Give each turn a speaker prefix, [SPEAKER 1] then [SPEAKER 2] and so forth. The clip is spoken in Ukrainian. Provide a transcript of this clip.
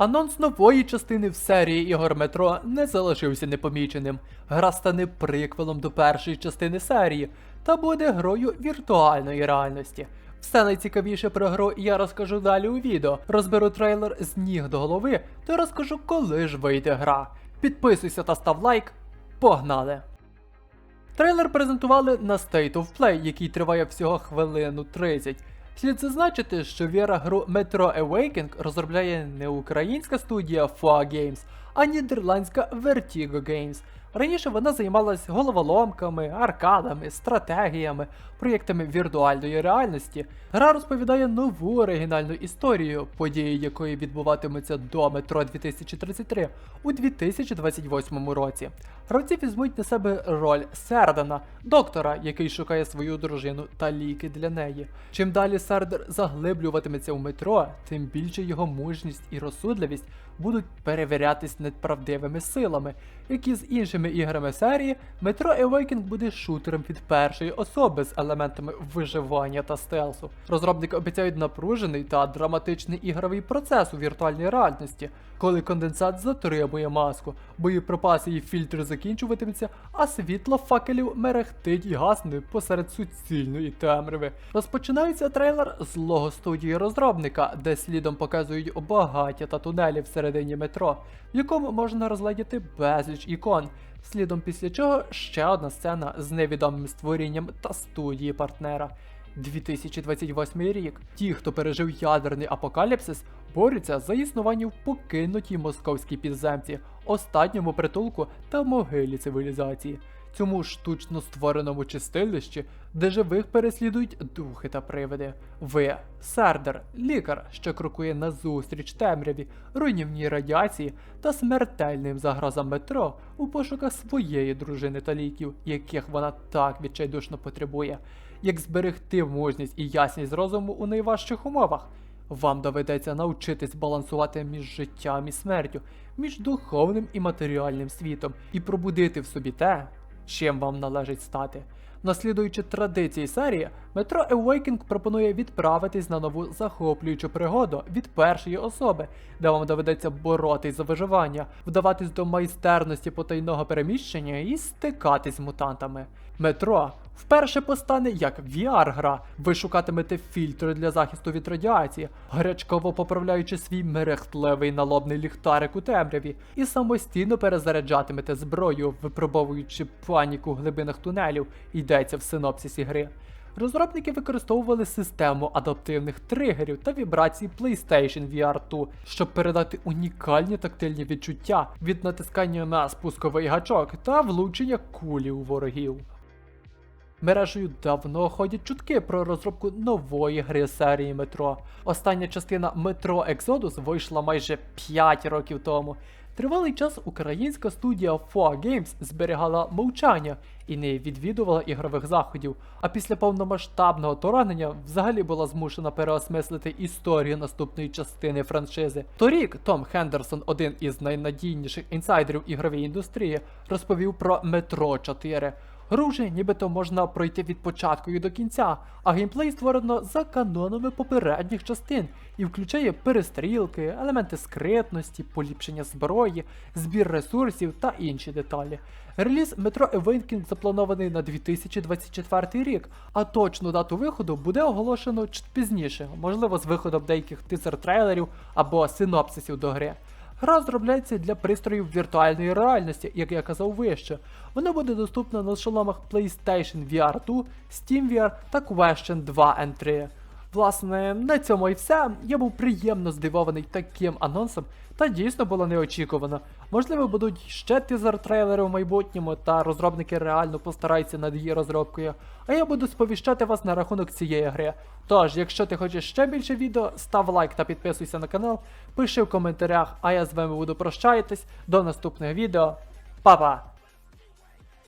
[SPEAKER 1] Анонс нової частини в серії ігор Метро не залишився непоміченим. Гра стане приквелом до першої частини серії та буде грою віртуальної реальності. Все найцікавіше про гру я розкажу далі у відео. Розберу трейлер з ніг до голови та розкажу, коли ж вийде гра. Підписуйся та став лайк. Погнали! Трейлер презентували на State of Play, який триває всього хвилину 30. Слід зазначити, що віра гру Metro Awakening розробляє не українська студія FOA Games, а нідерландська Vertigo Games. Раніше вона займалась головоломками, аркадами, стратегіями, проєктами віртуальної реальності. Гра розповідає нову оригінальну історію, події якої відбуватимуться до Метро 2033 у 2028 році. Гравці візьмуть на себе роль Сердана, доктора, який шукає свою дружину та ліки для неї. Чим далі Сердер заглиблюватиметься у метро, тим більше його мужність і розсудливість будуть перевірятись неправдивими силами, які з іншими іграми серії Metro Awakening буде шутером від першої особи з елементами виживання та стелсу. Розробники обіцяють напружений та драматичний ігровий процес у віртуальній реальності, коли конденсат затримує маску, боєприпаси і фільтри закінчуватимуться, а світло факелів мерехтить і гасне посеред суцільної темряви. Розпочинається трейлер з лого студії розробника, де слідом показують багаття та тунелі всередині метро, в якому можна розглядіти безліч ікон. Слідом після чого ще одна сцена з невідомим створінням та студії партнера. 2028 рік. Ті, хто пережив ядерний апокаліпсис, борються за існування в покинутій московській підземці, останньому притулку та могилі цивілізації. Цьому штучно створеному чистилищі, де живих переслідують духи та привиди. Ви Сардер, лікар, що крокує назустріч темряві, руйнівній радіації та смертельним загрозам метро у пошуках своєї дружини та ліків, яких вона так відчайдушно потребує. Як зберегти мужність і ясність розуму у найважчих умовах? Вам доведеться навчитись балансувати між життям і смертю, між духовним і матеріальним світом, і пробудити в собі те, чим вам належить стати. Наслідуючи традиції серії, Metro Awakening пропонує відправитись на нову захоплюючу пригоду від першої особи, де вам доведеться боротись за виживання, вдаватись до майстерності потайного переміщення і стикатись з мутантами. Метро вперше постане як VR-гра. Ви шукатимете фільтри для захисту від радіації, гарячково поправляючи свій мерехтливий налобний ліхтарик у темряві, і самостійно перезаряджатимете зброю, випробовуючи паніку в глибинах тунелів, йдеться в синопсисі гри. Розробники використовували систему адаптивних тригерів та вібрацій PlayStation VR 2, щоб передати унікальні тактильні відчуття від натискання на спусковий гачок та влучення кулі у ворогів. Мережею давно ходять чутки про розробку нової гри серії Метро. Остання частина Метро Exodus вийшла майже 5 років тому. Тривалий час українська студія FOA Games зберігала мовчання і не відвідувала ігрових заходів, а після повномасштабного вторгнення взагалі була змушена переосмислити історію наступної частини франшизи. Торік Том Хендерсон, один із найнадійніших інсайдерів ігрової індустрії, розповів про Метро 4. Гру вже нібито можна пройти від початку і до кінця, а геймплей створено за канонами попередніх частин і включає перестрілки, елементи скритності, поліпшення зброї, збір ресурсів та інші деталі. Реліз Metro Awakening запланований на 2024 рік, а точну дату виходу буде оголошено чуть пізніше, можливо з виходом деяких тизер-трейлерів або синопсисів до гри. Гра розробляється для пристроїв віртуальної реальності, як я казав вище. Вона буде доступна на шоломах PlayStation VR 2, Steam та Question 2 n 3. Власне, на цьому і все. Я був приємно здивований таким анонсом, та дійсно було неочікувано. Можливо, будуть ще тизер-трейлери в майбутньому, та розробники реально постараються над її розробкою. А я буду сповіщати вас на рахунок цієї гри. Тож, якщо ти хочеш ще більше відео, став лайк та підписуйся на канал, пиши в коментарях, а я з вами буду прощатись. До наступних відео. Па-па!